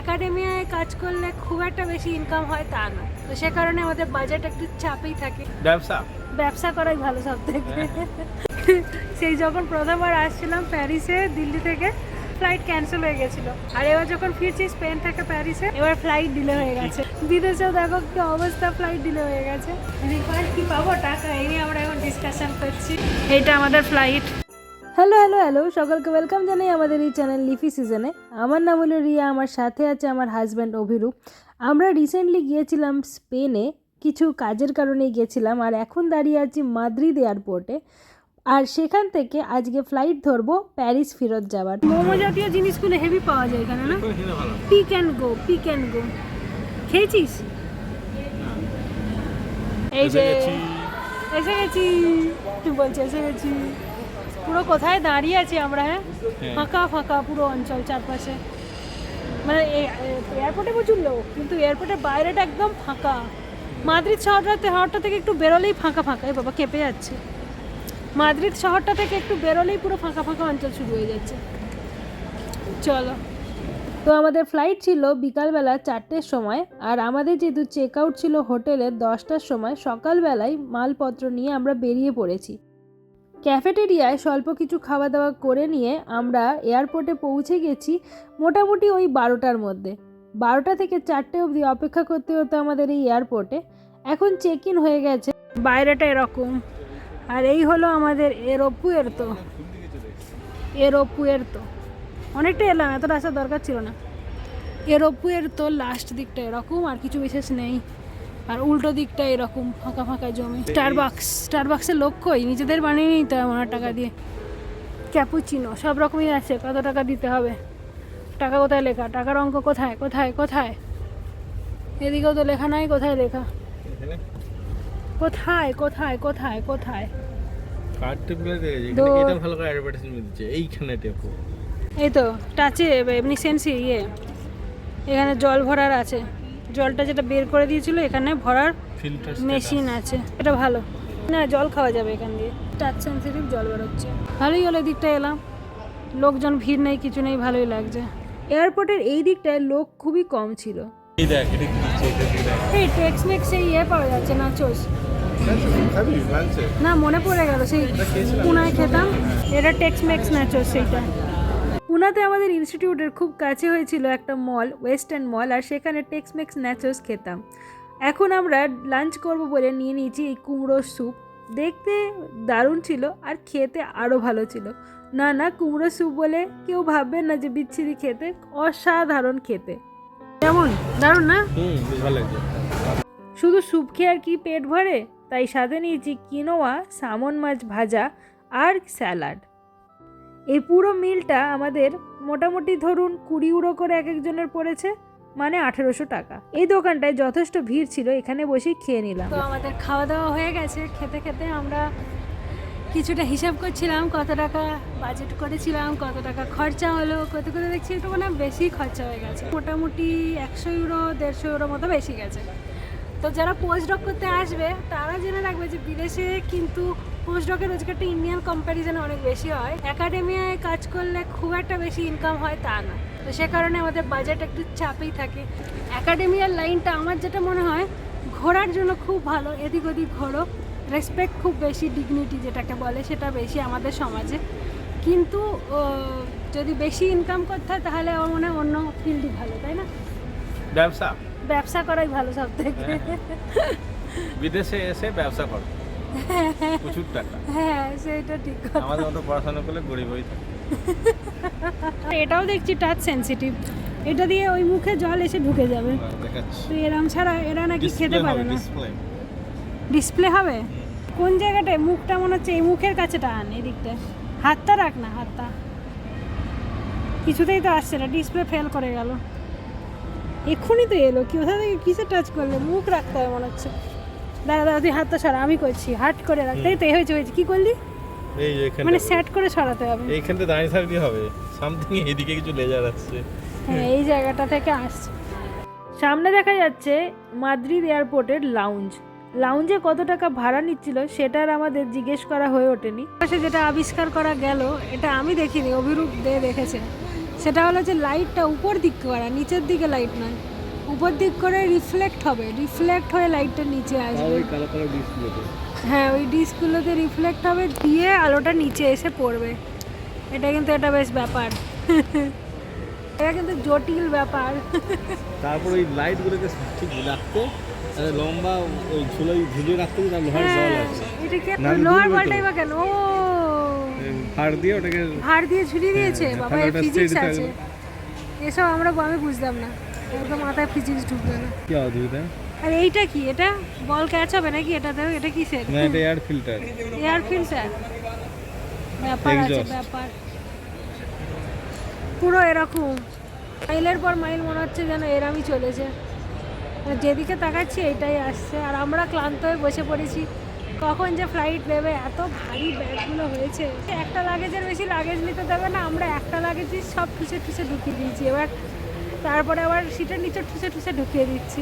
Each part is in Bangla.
একাডেমিয়ায় কাজ করলে খুব একটা বেশি ইনকাম হয় তা না। তো সে কারণে আমাদের বাজেট একটু চাপেই থাকে। ব্যবসা? ব্যবসা করাই ভালো সব থেকে। সেই যখন প্রথমবার আসছিলাম প্যারিসে দিল্লি থেকে ফ্লাইট ক্যান্সেল হয়ে গেছিল। আর এবার যখন ফিরছি স্পেন থেকে প্যারিসে এবার ফ্লাইট ডিলে হয়ে গেছে। বিদেশেও দেখো কি অবস্থা ফ্লাইট ডিলে হয়ে গেছে। এবার কি পাবো টাকা? এই নিয়ে আমরা এখন ডিসকাশন করছি। এইটা আমাদের ফ্লাইট হ্যালো হ্যালো হ্যালো সকলকে ওয়েলকাম জানাই আমাদের এই চ্যানেল লিফি সিজনে আমার নাম হলো রিয়া আমার সাথে আছে আমার হাজব্যান্ড অভিরূপ। আমরা রিসেন্টলি গিয়েছিলাম স্পেনে কিছু কাজের কারণে গিয়েছিলাম আর এখন দাঁড়িয়ে আছি মাদ্রিদ এয়ারপোর্টে আর সেখান থেকে আজকে ফ্লাইট ধরবো প্যারিস ফেরত যাওয়ার। মোমো জাতীয় জিনিসগুলো হেভি পাওয়া যায় এখানে না? Pick and go pick and go খেয়েছিস? এই যে এসে গেছি। কি বলছে এসে গেছি। পুরো কোথায় দাঁড়িয়ে আছি আমরা হ্যাঁ? ফাঁকা ফাঁকা পুরো অঞ্চল চারপাশে। মানে এয়ারপোর্টে প্রচুর লোক কিন্তু এয়ারপোর্টের বাইরেটা একদম ফাঁকা। মাদ্রিদ শহরটাতে শহরটা থেকে একটু বেরোলেই ফাঁকা ফাঁকা। এই বাবা কেঁপে যাচ্ছে। মাদ্রিদ শহরটা থেকে একটু বেরোলেই পুরো ফাঁকা ফাঁকা অঞ্চল শুরু হয়ে যাচ্ছে। চলো। তো আমাদের ফ্লাইট ছিল বিকালবেলা চারটের সময় আর আমাদের যেহেতু চেক আউট ছিল হোটেলের দশটার সময় সকালবেলায় মালপত্র নিয়ে আমরা বেরিয়ে পড়েছি। ক্যাফেটেরিয়ায় স্বল্প কিছু খাওয়া দাওয়া করে নিয়ে আমরা এয়ারপোর্টে পৌঁছে গেছি মোটামুটি ওই বারোটার মধ্যে। বারোটা থেকে চারটে অবধি অপেক্ষা করতে হতো আমাদের এই এয়ারপোর্টে। এখন চেক ইন হয়ে গেছে। বাইরেটা এরকম। আর এই হলো আমাদের এরোপুয়ের তো। এরোপুয়ের তো। অনেকটা এলাম, এত আসার দরকার ছিল না। এরোপুয়ের তো লাস্ট দিকটা এরকম, আর কিছু বিশেষ নেই। আর উল্টো দিকটা এরকম ফাঁকা ফাঁকা জমি। স্টারবাক্স স্টারবাক্সের লক্ষ্যই নিজেদের বানিয়ে নিতে হবে ওনার টাকা দিয়ে। ক্যাপুচিনো সব রকমই আছে কত টাকা দিতে হবে? টাকা কোথায় লেখা? টাকার অঙ্ক কোথায়? কোথায়? কোথায়? এদিকেও তো লেখা নাই কোথায় লেখা? কোথায়? কোথায়? কোথায়? কোথায়? এই তো টাচে এমনি সেন্সি ইয়ে। এখানে জল ভরার আছে। জলটা যেটা বের করে দিয়েছিল এখানে ভরার মেশিন আছে এটা ভালো না জল খাওয়া যাবে এখান দিয়ে টাচ সেন্সিটিভ জল বেরোচ্ছে ভালোই হলো দিকটা এলাম লোকজন ভিড় নেই কিছু নেই ভালোই লাগছে এয়ারপোর্টের এই দিকটায় লোক খুবই কম ছিল এই টেক্স এই ইয়ে পাওয়া যাচ্ছে খাবি লাঞ্চে না মনে পড়ে গেল সেই পুনায় খেতাম এটা টেক্স মেক্স নাচোস সেইটা পুনাতে আমাদের ইনস্টিটিউটের খুব কাছে হয়েছিল একটা মল ওয়েস্টার্ন মল আর সেখানে টেক্স মেক্স ন্যাচোস খেতাম। এখন আমরা লাঞ্চ করব বলে নিয়ে নিয়েছি এই কুমড়োর স্যুপ দেখতে দারুণ ছিল আর খেতে আরও ভালো ছিল। না না কুমড়ো স্যুপ বলে কেউ ভাববেন না যে বিচ্ছিরি খেতে অসাধারণ খেতে। কেমন? দারুণ না? শুধু স্যুপ খেয়ে আর কি পেট ভরে? তাই সাথে নিয়েছি কিনোয়া সামন মাছ ভাজা আর স্যালাড এই পুরো মিলটা আমাদের মোটামুটি ধরুন কুড়ি ইউরো করে এক একজনের পড়েছে মানে আঠেরোশো টাকা। এই দোকানটায় যথেষ্ট ভিড় ছিল, এখানে বসেই খেয়ে নিলাম। তো আমাদের খাওয়া দাওয়া হয়ে গেছে, খেতে খেতে আমরা কিছুটা হিসাব করছিলাম, কত টাকা বাজেট করেছিলাম, কত টাকা খরচা হলো, কত কত দেখছি, একটু মানে বেশি খরচা হয়ে গেছে। মোটামুটি একশো ইউরো, দেড়শো ইউরো মতো বেশি গেছে। তো যারা পোস্ট ডক করতে আসবে, তারা জেনে রাখবে যে বিদেশে কিন্তু পোস্ট ডকের রোজগারটা ইন্ডিয়ান কম্প্যারিজনে অনেক বেশি হয়। একাডেমিয়ায় কাজ করলে খুব একটা বেশি ইনকাম হয় তা না। তো সে কারণে আমাদের বাজেট একটু চাপেই থাকে। একাডেমিয়ার লাইনটা আমার যেটা মনে হয়, ঘোরার জন্য খুব ভালো, এদিক ওদিক ঘোরো। রেসপেক্ট খুব বেশি ডিগনিটি যেটাকে বলে, সেটা বেশি আমাদের সমাজে। কিন্তু যদি বেশি ইনকাম করতে হয়, তাহলে আমার মনে হয় অন্য ফিল্ডই ভালো, তাই না? ব্যবসা? ব্যবসা করাই ভালো সব থেকে। বিদেশে এসে ব্যবসা করো। প্রচুর টাকা। হ্যাঁ সেটা ঠিক কথা। আমাদের মতো পড়াশোনা করলে গরিব হয়ে থাকে। এটাও দেখছি টাচ সেনসিটিভ এটা দিয়ে ওই মুখে জল এসে ঢুকে যাবে। দেখাচ্ছি। তো এরম ছাড়া এরা নাকি খেতে পারে না। ডিসপ্লে হবে? কোন জায়গাটায় মুখটা মনে হচ্ছে এই মুখের কাছে টান এদিকটায় হাতটা রাখ না হাতটা। কিছুতেই তো আসছে না ডিসপ্লে ফেল করে গেল। এক্ষুনি তো এলো কোথা থেকে কিসে টাচ করলে? মুখ রাখতে হবে মনে হচ্ছে। দাদা দাদা তুই হাতটা সরা আমি করছি হাট করে রাখতে তো এই হয়েছে হয়েছে কি করলি? এই এখানে মানে সেট করে সরাতে হবে। এইখানটা দাঁড়িয়ে থাকলে হবে। সামথিং এদিকে কিছু লেজার আসছে হ্যাঁ এই জায়গাটা থেকে আসছে। সামনে দেখা যাচ্ছে মাদ্রিদ এয়ারপোর্টের লাউঞ্জ লাউঞ্জে কত টাকা ভাড়া নিচ্ছিল সেটার আমাদের জিজ্ঞেস করা হয়ে ওঠেনি। পাশে যেটা আবিষ্কার করা গেল এটা আমি দেখিনি অভিরূপ দে দেখেছে। সেটা হলো যে লাইটটা উপর দিক করা নিচের দিকে লাইট নয়। উপর দিক করে রিফ্লেক্ট হবে রিফ্লেক্ট হয়ে লাইটটা নিচে আসবে। হ্যাঁ ওই ডিসগুলোতে রিফ্লেক্ট হবে দিয়ে আলোটা নিচে এসে পড়বে। এটা কিন্তু এটা বেশ ব্যাপার। এটা কিন্তু জটিল ব্যাপার। তারপর ওই লাইটগুলোকে ঠিক রাখতে লম্বা ওই ঝুলাই ঝুলিয়ে রাখতে লোহার জল হ্যাঁ, আছে এটা কি লোহার বলটাই বা কেন? ও! দিয়ে ওটাকে ভার দিয়ে ঝুলিয়ে দিয়েছে হ্যাঁ, বাবা ফিজিক্স আছে। এসব আমরা আমি বুঝতাম না। একদম মাথায় ফিজিক্স ঢুকবে না। কি অদ্ভুত হ্যাঁ? আর এইটা কি? এটা বল ক্যাচ হবে নাকি? এটাতে এটা কিসের না এটা এয়ার ফিল্টার এয়ার ফিল্টার ব্যাপার আছে ব্যাপার। পুরো এরকম। মাইলের পর মাইল মনে হচ্ছে যেন এরামই চলেছে। যেদিকে তাকাচ্ছি এটাই আসছে। আর আমরা ক্লান্ত হয়ে বসে পড়েছি। কখন যে ফ্লাইট দেবে এত ভারী ব্যাগগুলো হয়েছে। একটা লাগেজের বেশি লাগেজ নিতে দেবে না আমরা একটা লাগেজই সব ঠুসে ঠুসে ঢুকিয়ে দিয়েছি। এবার তারপরে আবার সিটের নিচে ঠুসে ঠুসে ঢুকিয়ে দিচ্ছি।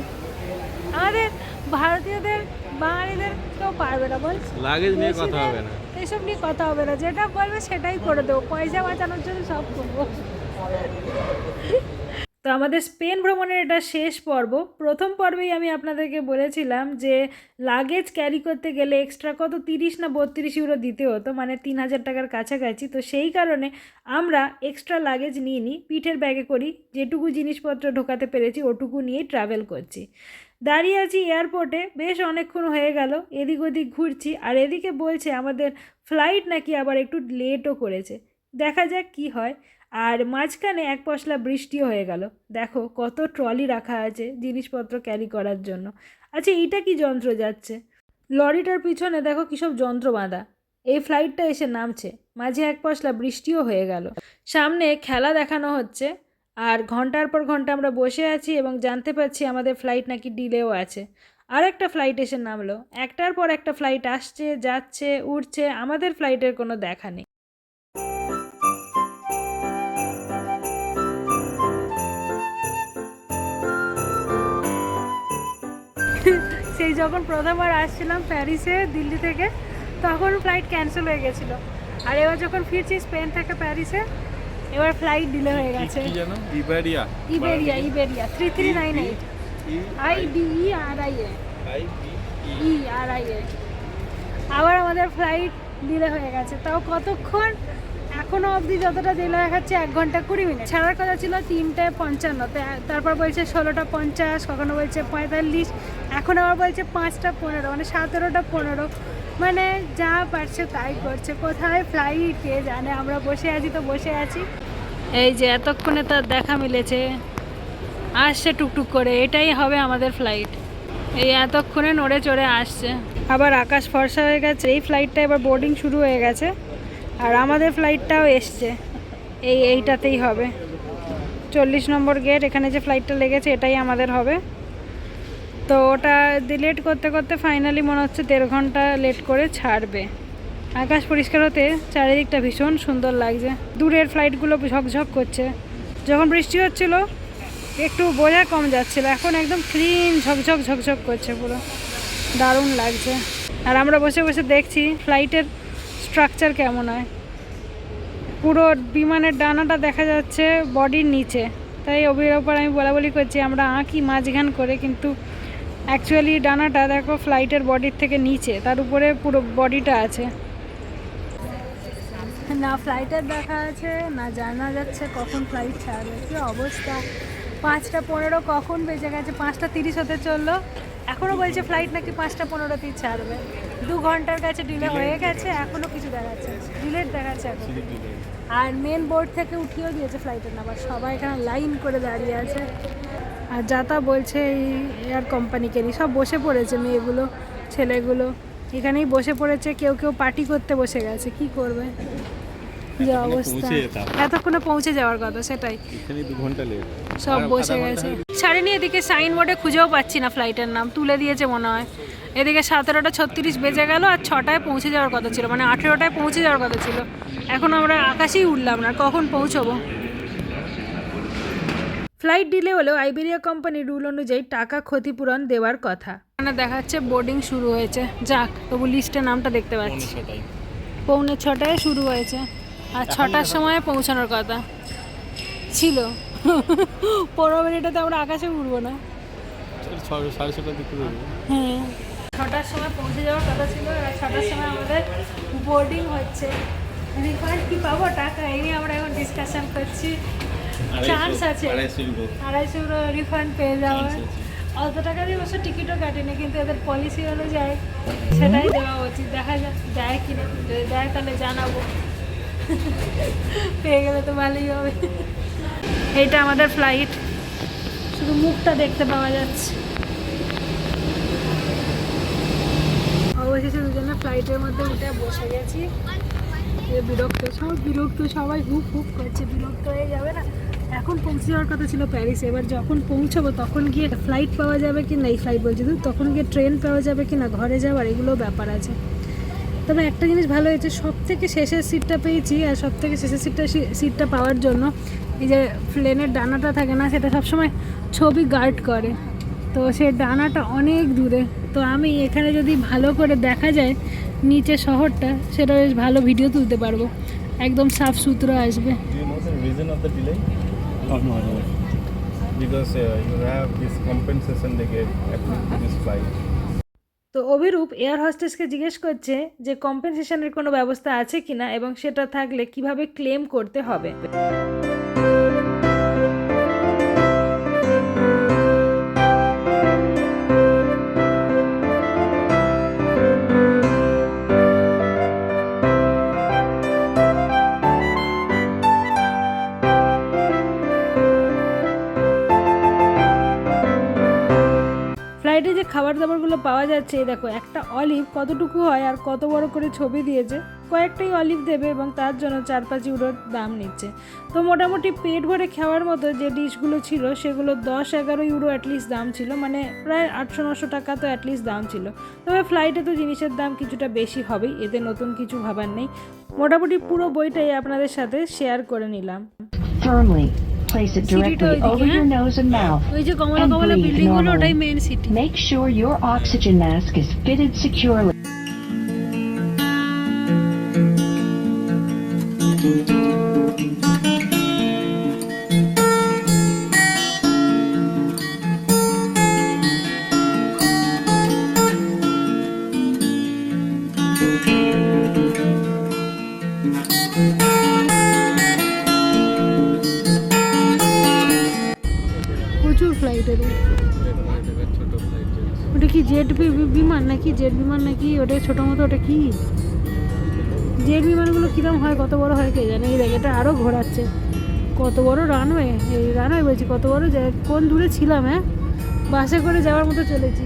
আমাদের ভারতীয়দের বাঙালিদের কেউ পারবে না বল লাগেজ নিয়ে কথা হবে না। এসব নিয়ে কথা হবে না যেটা বলবে সেটাই করে দেবো। পয়সা বাঁচানোর জন্য সব করব। তো আমাদের স্পেন ভ্রমণের এটা শেষ পর্ব। প্রথম পর্বেই আমি আপনাদেরকে বলেছিলাম যে লাগেজ ক্যারি করতে গেলে এক্সট্রা কত? তিরিশ না বত্রিশ ইউরো দিতে হতো মানে তিন হাজার টাকার কাছাকাছি। তো সেই কারণে আমরা এক্সট্রা লাগেজ নিয়ে নিই, পিঠের ব্যাগে করি, যেটুকু জিনিসপত্র ঢোকাতে পেরেছি ওটুকু নিয়েই ট্রাভেল করছি। দাঁড়িয়ে আছি এয়ারপোর্টে বেশ অনেকক্ষণ হয়ে গেল, এদিক ওদিক ঘুরছি, আর এদিকে বলছে আমাদের ফ্লাইট নাকি আবার একটু লেটও করেছে। দেখা যাক কি হয়। আর মাঝখানে এক পশলা বৃষ্টিও হয়ে গেল। দেখো, কত ট্রলি রাখা আছে জিনিসপত্র ক্যারি করার জন্য। আচ্ছা এইটা কি যন্ত্র যাচ্ছে? লরিটার পিছনে দেখো কী সব যন্ত্র বাঁধা। এই ফ্লাইটটা এসে নামছে। মাঝে এক পশলা বৃষ্টিও হয়ে গেল। সামনে খেলা দেখানো হচ্ছে আর ঘণ্টার পর ঘণ্টা আমরা বসে আছি এবং জানতে পারছি আমাদের ফ্লাইট নাকি ডিলেও আছে। আর একটা ফ্লাইট এসে নামলো। একটার পর একটা ফ্লাইট আসছে, যাচ্ছে উঠছে আমাদের ফ্লাইটের কোনো দেখা নেই। সেই যখন প্রথমবার আসছিলাম প্যারিসে দিল্লি থেকে তখন ফ্লাইট ক্যান্সেল হয়ে গেছিল। আর এবার যখন ফিরছি স্পেন থেকে প্যারিসে এবার ফ্লাইট ডিলে হয়ে গেছে। Iberia. Iberia Iberia. Three three nine eight I E R I A E R I A আবার আমাদের ফ্লাইট ডিলে হয়ে গেছে। তাও কতক্ষণ? এখনও অবধি যতটা ডিলে দেখাচ্ছে এক ঘণ্টা কুড়ি মিনিট। ছাড়ার কথা ছিল তিনটে পঞ্চান্ন। তারপর বলছে ষোলোটা পঞ্চাশ কখনো বলছে পঁয়তাল্লিশ। এখন আবার বলছে পাঁচটা পনেরো মানে সতেরোটা পনেরো। মানে যা পারছে তাই করছে। কোথায় ফ্লাইট কে জানে? আমরা বসে আছি তো বসে আছি। এই যে এতক্ষণে তার দেখা মিলেছে। আসছে টুকটুক করে। এটাই হবে আমাদের ফ্লাইট এই এতক্ষণে নড়ে চড়ে আসছে। আবার আকাশ ফর্সা হয়ে গেছে। এই ফ্লাইটটা এবার বোর্ডিং শুরু হয়ে গেছে। আর আমাদের ফ্লাইটটাও এসছে। এই এইটাতেই হবে। চল্লিশ নম্বর গেট এখানে যে ফ্লাইটটা লেগেছে, এটাই আমাদের হবে। তো ওটা লেট করতে করতে ফাইনালি মনে হচ্ছে দেড় ঘণ্টা লেট করে ছাড়বে। আকাশ পরিষ্কার হতে চারিদিকটা ভীষণ সুন্দর লাগছে। দূরের ফ্লাইটগুলো ঝকঝক করছে। যখন বৃষ্টি হচ্ছিল, একটু বোঝা কম যাচ্ছিল। এখন একদম ক্লিন ঝকঝক ঝকঝক করছে পুরো। দারুণ লাগছে। আর আমরা বসে বসে দেখছি ফ্লাইটের স্ট্রাকচার কেমন হয়। পুরো বিমানের ডানাটা দেখা যাচ্ছে বডির নিচে। তাই অবির ওপর আমি বলা বলি করছি, আমরা আঁকি মাঝখান করে কিন্তু অ্যাকচুয়ালি ডানাটা দেখো ফ্লাইটের বডির থেকে নিচে তার উপরে পুরো বডিটা আছে। না ফ্লাইটের দেখা আছে না জানা যাচ্ছে কখন ফ্লাইট ছাড়বে কী অবস্থা? পাঁচটা পনেরো কখন বেজে গেছে? পাঁচটা তিরিশ হতে চলল। এখনও বলছে ফ্লাইট নাকি পাঁচটা পনেরোতেই ছাড়বে। দু ঘণ্টার কাছে ডিলে হয়ে গেছে এখনও কিছু দেখাচ্ছে ডিলেট দেখাচ্ছে এখন। আর মেন বোর্ড থেকে উঠিয়েও দিয়েছে ফ্লাইটের নাম্বার। সবাই এখানে লাইন করে দাঁড়িয়ে আছে। আর যা তা বলছে এই এয়ার কোম্পানিকেরই সব বসে পড়েছে মেয়েগুলো ছেলেগুলো। এখানেই বসে পড়েছে কেউ কেউ পার্টি করতে বসে গেছে কি করবে? যে অবস্থা। এতক্ষণে পৌঁছে যাওয়ার কথা সেটাই। সব বসে গেছে। ছাড়িনি এদিকে সাইন বোর্ডে খুঁজেও পাচ্ছি না ফ্লাইটের নাম তুলে দিয়েছে মনে হয়। এদিকে সতেরোটা ছত্রিশ বেজে গেল আর ছটায় পৌঁছে যাওয়ার কথা ছিল মানে আঠেরোটায় পৌঁছে যাওয়ার কথা ছিল। এখন আমরা আকাশেই উঠলাম না কখন পৌঁছবো? ফ্লাইট ডিলে হলেও আইবেরিয়া কোম্পানির রুল অনুযায়ী টাকা ক্ষতিপূরণ দেওয়ার কথা। মানে দেখাচ্ছে বোর্ডিং শুরু হয়েছে। যাক তবু লিস্টে নামটা দেখতে পাচ্ছি। পৌনে ছটায় শুরু হয়েছে। আর ছটার সময় পৌঁছানোর কথা। ছিল। পনেরো মিনিটে তো আমরা আকাশে উঠবো না। সাড়ে ছটার দিকে হ্যাঁ। ছটার সময় পৌঁছে যাওয়ার কথা ছিল। আর ছটার সময় আমাদের বোর্ডিং হচ্ছে। রিফান্ড কি পাবো? টাকা এই নিয়ে আমরা এখন ডিসকাশন করছি। চান্স আছে। আড়াইশো ইউরো। রিফান্ড পেয়ে যাওয়ার। অত টাকা দিয়ে অবশ্য টিকিটও কাটেনি কিন্তু এদের পলিসি অনুযায়ী সেটাই দেওয়া উচিত। দেখা কিনা। যদি দেয় তাহলে জানাব। পেয়ে গেলে তো ভালোই হবে। এইটা আমাদের ফ্লাইট শুধু মুখটা দেখতে পাওয়া যাচ্ছে। অবশেষে দুজনে ফ্লাইটের মধ্যে উঠে বসে গেছি। বিরক্ত সব বিরক্ত সবাই হুপ হুপ করছে। বিরক্ত হয়ে যাবে না? এখন পৌঁছে যাওয়ার কথা ছিল প্যারিসে। এবার যখন পৌঁছাবো, তখন গিয়ে ফ্লাইট পাওয়া যাবে কি না? এই ফ্লাইট বলছি তো, তখন গিয়ে ট্রেন পাওয়া যাবে কি না? ঘরে যাওয়ার এগুলো ব্যাপার আছে। তবে একটা জিনিস ভালো হয়েছে সব থেকে শেষের সিটটা পেয়েছি আর সব থেকে শেষের সিটটা সিটটা পাওয়ার জন্য এই যে প্লেনের ডানাটা থাকে না, সেটা সবসময় ছবি গার্ড করে। তো সেই ডানাটা অনেক দূরে। তো আমি এখানে যদি ভালো করে দেখা যায় নিচে শহরটা, সেটা বেশ ভালো ভিডিও তুলতে পারব। একদম সাফ সুতরো আসবে Oh, no, no. Because uh, you have this compensation they gave after this flight. তো অভিরূপ এয়ার হোস্টেসকে জিজ্ঞেস করছে যে কম্পেনসেশনের কোনো ব্যবস্থা আছে কিনা এবং সেটা থাকলে কীভাবে ক্লেম করতে হবে খাবার দাবারগুলো পাওয়া যাচ্ছে দেখো, একটা অলিভ কতটুকু হয় আর কত বড় করে ছবি দিয়েছে। কয়েকটাই অলিভ দেবে এবং তার জন্য চার পাঁচ ইউরোর দাম নিচ্ছে। তো মোটামুটি পেট ভরে খাওয়ার মতো যে ডিশগুলো ছিল, সেগুলো দশ এগারো ইউরো অ্যাটলিস্ট দাম ছিল মানে প্রায় আটশো নশো টাকা তো অ্যাটলিস্ট দাম ছিল। তবে ফ্লাইটে তো জিনিসের দাম কিছুটা বেশি হবেই, এতে নতুন কিছু ভাবার নেই। মোটামুটি পুরো বইটাই আপনাদের সাথে শেয়ার করে নিলাম। Place it directly over your nose and mouth and breathe normally. Make sure your oxygen mask is fitted securely. ওটা কি জেট বিমান নাকি? জেট বিমান নাকি? ওটা ছোটো মতো, ওটা কি? জেট বিমানগুলো কীরকম হয়, কত বড় হয় কে জানে এই এটা আরও ঘোরাচ্ছে। কত বড় রানওয়ে এই রানওয়ে বলছি, কত বড় কোন দূরে ছিলাম হ্যাঁ? বাসে করে যাওয়ার মতো চলেছি।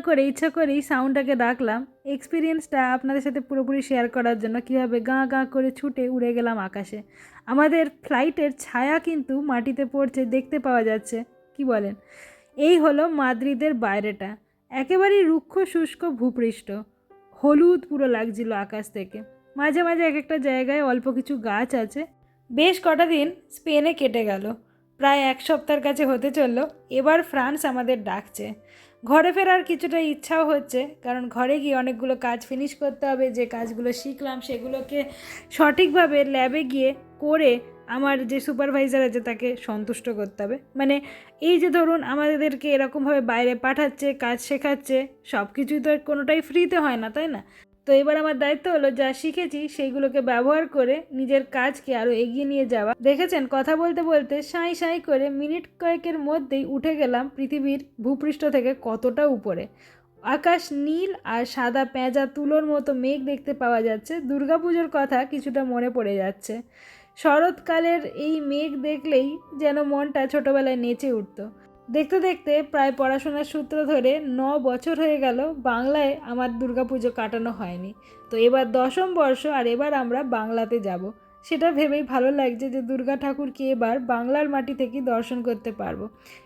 করে, ইচ্ছা করেই সাউন্ডটাকে ডাকলাম এক্সপিরিয়েন্সটা আপনাদের সাথে পুরোপুরি শেয়ার করার জন্য কীভাবে গাঁ গাঁ করে ছুটে উড়ে গেলাম আকাশে। আমাদের ফ্লাইটের ছায়া কিন্তু মাটিতে পড়ছে, দেখতে পাওয়া যাচ্ছে। কি বলেন? এই হলো মাদ্রিদের বাইরেটা। একেবারেই রুক্ষ, শুষ্ক, ভূপৃষ্ঠ। হলুদ পুরো লাগছিল আকাশ থেকে। মাঝে মাঝে এক একটা জায়গায় অল্প কিছু গাছ আছে। বেশ কটা দিন স্পেনে কেটে গেল। প্রায় এক সপ্তাহের কাছে হতে চলল। এবার ফ্রান্স আমাদের ডাকছে। ঘরে ফেরার কিছুটা ইচ্ছাও হচ্ছে, কারণ ঘরে গিয়ে অনেকগুলো কাজ ফিনিশ করতে হবে, যে কাজগুলো শিখলাম সেগুলোকে সঠিকভাবে ল্যাবে গিয়ে করে আমার যে সুপারভাইজার আছে তাকে সন্তুষ্ট করতে হবে। মানে এই যে ধরুন আমাদেরকে এরকমভাবে বাইরে পাঠাচ্ছে, কাজ শেখাচ্ছে সব কিছুই তো কোনোটাই ফ্রিতে হয় না, তাই না? তো এবার আমার দায়িত্ব হলো যা শিখেছি সেইগুলোকে ব্যবহার করে নিজের কাজকে আরও এগিয়ে নিয়ে যাওয়া। দেখেছেন, কথা বলতে বলতে সাঁই সাঁই করে মিনিট কয়েকের মধ্যেই উঠে গেলাম পৃথিবীর ভূপৃষ্ঠ থেকে কতটা উপরে। আকাশ নীল আর সাদা পেঁজা তুলোর মতো মেঘ দেখতে পাওয়া যাচ্ছে। দুর্গাপুজোর কথা কিছুটা মনে পড়ে যাচ্ছে। শরৎকালের এই মেঘ দেখলেই যেন মনটা ছোটবেলায় নেচে উঠত। দেখতে দেখতে প্রায় পড়াশোনার সূত্র ধরে ন বছর হয়ে গেল বাংলায় আমার দুর্গাপুজো কাটানো হয়নি। তো এবার দশম বর্ষ আর এবার আমরা বাংলাতে যাব। সেটা ভেবেই ভালো লাগছে যে দুর্গা ঠাকুরকে এবার বাংলার মাটি থেকেই দর্শন করতে পারব।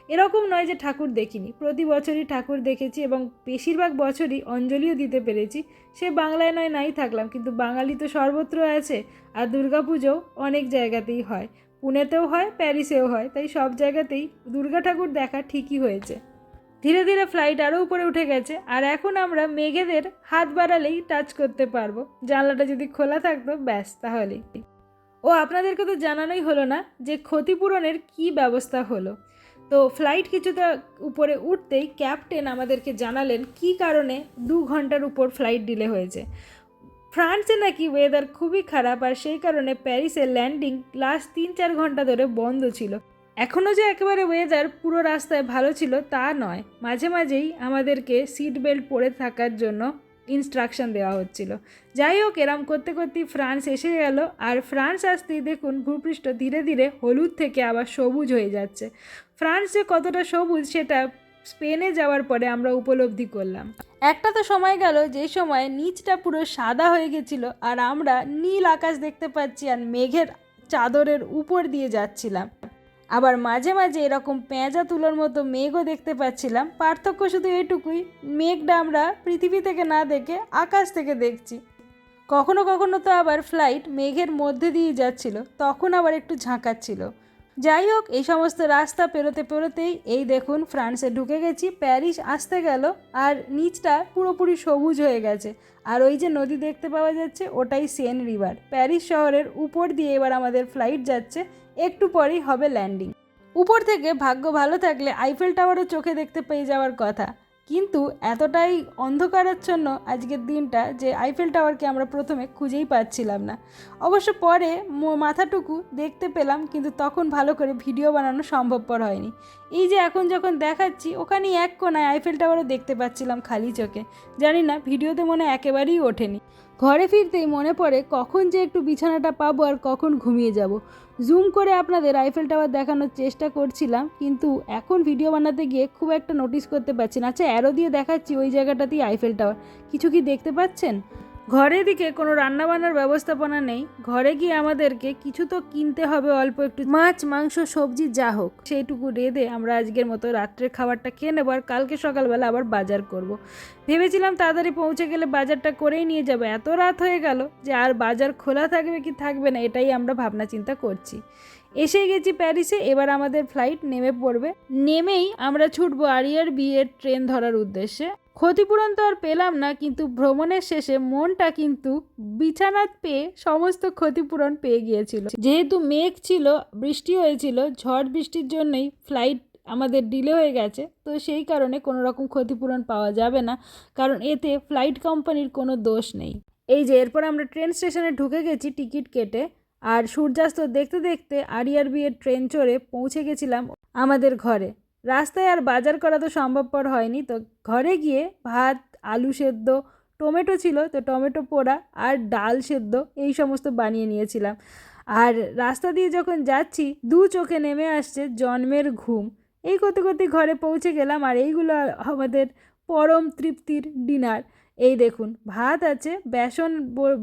এরকম নয় যে ঠাকুর দেখিনি। প্রতি বছরই ঠাকুর দেখেছি এবং বেশিরভাগ বছরই অঞ্জলিও দিতে পেরেছি। সে বাংলায় নয়, নাই থাকলাম। কিন্তু বাঙালি তো সর্বত্র আছে আর দুর্গাপুজো অনেক জায়গাতেই হয়। পুনেতেও হয়, প্যারিসেও হয়, তাই সব জায়গাতেই দুর্গা ঠাকুর দেখা ঠিকই হয়েছে। ধীরে ধীরে ফ্লাইট আরও উপরে উঠে গেছে, আর এখন আমরা মেঘেদের হাত বাড়ালেই টাচ করতে পারব। জানলাটা যদি খোলা থাকতো, ব্যাস তাহলেই। ও, আপনাদেরকে তো জানানোই হলো না যে ক্ষতিপূরণের কি ব্যবস্থা হলো। তো ফ্লাইট কিছুটা উপরে উঠতেই ক্যাপ্টেন আমাদেরকে জানালেন কি কারণে দু ঘণ্টার উপর ফ্লাইট ডিলে হয়েছে। ফ্রান্সে নাকি ওয়েদার খুবই খারাপ আর সেই কারণে প্যারিসে ল্যান্ডিং লাস্ট তিন চার ঘণ্টা ধরে বন্ধ ছিল। এখনও যে একেবারে ওয়েদার পুরো রাস্তায় ভালো ছিল তা নয়। মাঝে মাঝেই আমাদেরকে সিট বেল্ট পরে থাকার জন্য ইনস্ট্রাকশন দেওয়া হচ্ছিল। যাই হোক, এরম করতে করতেই ফ্রান্স এসে গেল আর ফ্রান্স আসতেই দেখুন ভূপৃষ্ঠ ধীরে ধীরে হলুদ থেকে আবার সবুজ হয়ে যাচ্ছে। ফ্রান্স যে কতটা সবুজ সেটা স্পেনে যাওয়ার পরে আমরা উপলব্ধি করলাম। একটা তো সময় গেল যে সময় নিচটা পুরো সাদা হয়ে গেছিল আর আমরা নীল আকাশ দেখতে পাচ্ছি আর মেঘের চাদরের উপর দিয়ে যাচ্ছিলাম। আবার মাঝে মাঝে এরকম পেঁজা তুলোর মতো মেঘও দেখতে পাচ্ছিলাম। পার্থক্য শুধু এটুকুই, মেঘটা আমরা পৃথিবী থেকে না দেখে আকাশ থেকে দেখছি। কখনো কখনো তো আবার ফ্লাইট মেঘের মধ্যে দিয়ে যাচ্ছিল, তখন আবার একটু ঝাঁকাচ্ছিল। যাই হোক, এই সমস্ত রাস্তা পেরোতে পেরোতেই এই দেখুন ফ্রান্সে ঢুকে গেছি, প্যারিস আসতে গেল আর নিচটা পুরোপুরি সবুজ হয়ে গেছে। আর ওই যে নদী দেখতে পাওয়া যাচ্ছে, ওটাই সেন রিভার প্যারিস শহরের উপর দিয়ে এবার আমাদের ফ্লাইট যাচ্ছে, একটু পরেই হবে ল্যান্ডিং উপর থেকে ভাগ্য ভালো থাকলে আইফেল টাওয়ারও চোখে দেখতে পেয়ে যাওয়ার কথা। কিন্তু এতটাই অন্ধকারাচ্ছন্ন আজকের দিনটা যে আইফেল টাওয়ারকে আমরা প্রথমে খুঁজেই পাচ্ছিলাম না। অবশ্য পরে মাথাটুকু দেখতে পেলাম, কিন্তু তখন ভালো করে ভিডিও বানানো সম্ভবপর হয়নি। এই যে এখন যখন দেখাচ্ছি, ওখানেই এক কোনায় আইফেল টাওয়ারও দেখতে পাচ্ছিলাম খালি চোখে। জানি না, ভিডিওতে মনে একেবারেই ওঠেনি। ঘরে ফিরতেই মনে পড়ে কখন যে একটু বিছানাটা পাবো আর কখন ঘুমিয়ে যাব। জুম করে আপনাদের আইফেল টাওয়ার দেখানোর চেষ্টা করছিলাম, কিন্তু এখন ভিডিও বানাতে গিয়ে খুব একটা নোটিস করতে পারছি না। আচ্ছা অ্যারো দিয়ে দেখাচ্ছি ওই জায়গাটাতেই আইফেল টাওয়ার কিছু কি দেখতে পাচ্ছেন? ঘরে দিকে কোনো রান্নাবান্নার ব্যবস্থাপনা নেই। ঘরে গিয়ে আমাদেরকে কিছু তো কিনতে হবে, অল্প একটু মাছ, মাংস, সবজি যা হোক। সেইটুকু রেঁধে আমরা আজকের মতো রাত্রের খাবারটা খেয়ে নেব আর কালকে সকালবেলা আবার বাজার করব। ভেবেছিলাম তাড়াতাড়ি পৌঁছে গেলে বাজারটা করেই নিয়ে যাব। এত রাত হয়ে গেল যে আর বাজার খোলা থাকবে কি থাকবে না, এটাই আমরা ভাবনা চিন্তা করছি। এসে গেছি প্যারিসে, এবার আমাদের ফ্লাইট নেমে পড়বে। নেমেই আমরা ছুটবো আরিয়ার বিয়ের ট্রেন ধরার উদ্দেশ্যে। ক্ষতিপূরণ তো আর পেলাম না, কিন্তু ভ্রমণের শেষে মনটা কিন্তু বিছানা পেয়ে সমস্ত ক্ষতিপূরণ পেয়ে গিয়েছিল। যেহেতু মেঘ ছিল, বৃষ্টি হয়েছিল, ঝড় বৃষ্টির জন্যই ফ্লাইট আমাদের ডিলে হয়ে গেছে, তো সেই কারণে কোনো রকম ক্ষতিপূরণ পাওয়া যাবে না, কারণ এতে ফ্লাইট কোম্পানির কোনো দোষ নেই। এই যে, এরপর আমরা ট্রেন স্টেশনে ঢুকে গেছি টিকিট কেটে, আর সূর্যাস্ত দেখতে দেখতে আরিয়ারবি এর ট্রেন চড়ে পৌঁছে গেছিলাম আমাদের ঘরে। রাস্তায় আর বাজার করা তো সম্ভবপর হয়নি। তো ঘরে গিয়ে ভাত, আলু সেদ্ধ, টমেটো ছিল, তো টমেটো পোড়া আর ডাল সেদ্ধ এই সমস্ত বানিয়ে নিয়েছিলাম। আর রাস্তা দিয়ে যখন যাচ্ছি, দু চোখে নেমে আসছে জন্মের ঘুম। এই করতে করতে ঘরে পৌঁছে গেলাম আর এইগুলো আমাদের পরম তৃপ্তির ডিনার। এই দেখুন, ভাত আছে, বেসন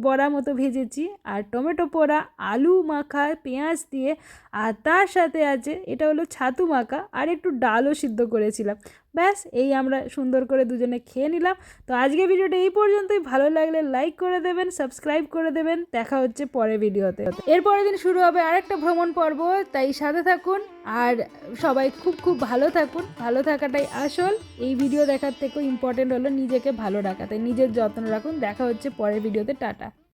বড়া মতো ভেজেছি, আর টমেটো পোড়া, আলু মাখা, পেঁয়াজ দিয়ে, আর তার সাথে আছে, এটা হলো ছাতু মাখা, আর একটু ডালও সিদ্ধ করেছিলাম। ব্যাস, এই আমরা সুন্দর করে দুজনে খেয়ে নিলাম। তো আজকে ভিডিওটা এই পর্যন্তই। ভালো লাগলে লাইক করে দেবেন সাবস্ক্রাইব করে দেবেন। দেখা হচ্ছে পরের ভিডিওতে। এর পরের দিন শুরু হবে আরেকটা ভ্রমণ পর্ব, তাই সাথে থাকুন আর সবাই খুব খুব ভালো থাকুন। ভালো থাকাটাই আসল। এই ভিডিও দেখার থেকেও ইম্পর্টেন্ট হলো নিজেকে ভালো রাখা, তাই নিজের যত্ন রাখুন। দেখা হচ্ছে পরের ভিডিওতে। টাটা।